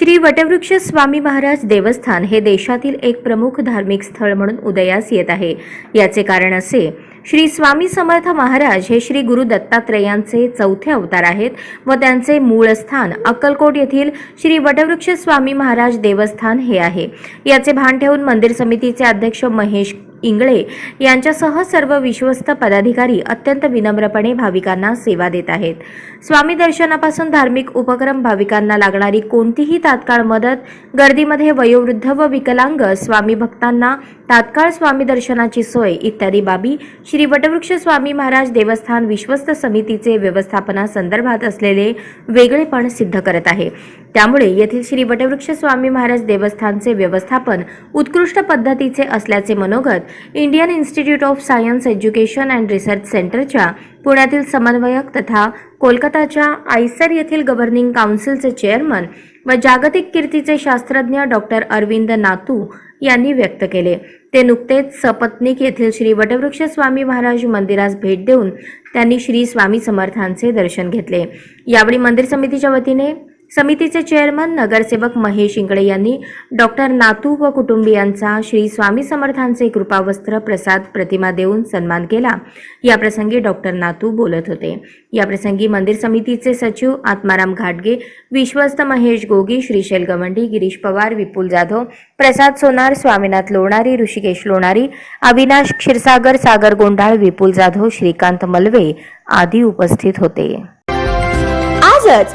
श्री वटवृक्ष स्वामी महाराज देवस्थान हे देशातील एक प्रमुख धार्मिक स्थळ म्हणून उदयास येत आहे. याचे कारण असे श्री स्वामी समर्थ महाराज हे श्री गुरु दत्तात्रयांचे चौथे अवतार आहेत व त्यांचे मूळ स्थान अक्कलकोट येथील श्री वटवृक्ष स्वामी महाराज देवस्थान हे आहे. याचे भान ठेवून मंदिर समितीचे अध्यक्ष महेश इंगळे यांच्यासह सर्व विश्वस्त पदाधिकारी अत्यंत विनम्रपणे भाविकांना सेवा देत आहेत. स्वामी दर्शनापासून धार्मिक उपक्रम भाविकांना लागणारी कोणतीही तात्काळ मदत गर्दीमध्ये वयोवृद्ध व विकलांग स्वामी भक्तांना तात्काळ स्वामी दर्शनाची सोय इत्यादी बाबी श्री वटवृक्ष स्वामी महाराज देवस्थान विश्वस्त समितीचे व्यवस्थापनासंदर्भात असलेले वेगळेपण सिद्ध करत आहे. त्यामुळे येथील श्री वटवृक्ष स्वामी महाराज देवस्थानचे व्यवस्थापन उत्कृष्ट पद्धतीचे असल्याचे मनोगत Indian Institute of Science Education and Research सेंटरच्या पुण्यातील समन्वयक तथा कोलकाताच्या आयसर येथील गव्हर्निंग काउन्सिलचे चेअरमन व जागतिक कीर्तीचे शास्त्रज्ञ डॉक्टर अरविंद नातू यांनी व्यक्त केले. ते नुकतेच सपत्निक येथील श्री वटवृक्ष स्वामी महाराज मंदिरास भेट देऊन त्यांनी श्री स्वामी समर्थांचे दर्शन घेतले. यावेळी मंदिर समितीच्या वतीने समितीचे चेअरमन नगरसेवक महेश इंगळे यांनी डॉक्टर नातू व कुटुंबियांचा श्री स्वामी समर्थांचे कृपावस्त्र प्रसाद प्रतिमा देऊन सन्मान केला. याप्रसंगी डॉक्टर नातू बोलत होते. याप्रसंगी मंदिर समितीचे सचिव आत्माराम घाटगे विश्वस्त महेश गोगी श्रीशैल गवंडी गिरीश पवार विपुल जाधव प्रसाद सोनार स्वामीनाथ लोणारी ऋषिकेश लोणारी अविनाश क्षीरसागर सागर गोंडाळ विपुल जाधव श्रीकांत मलवे आदी उपस्थित होते. आजच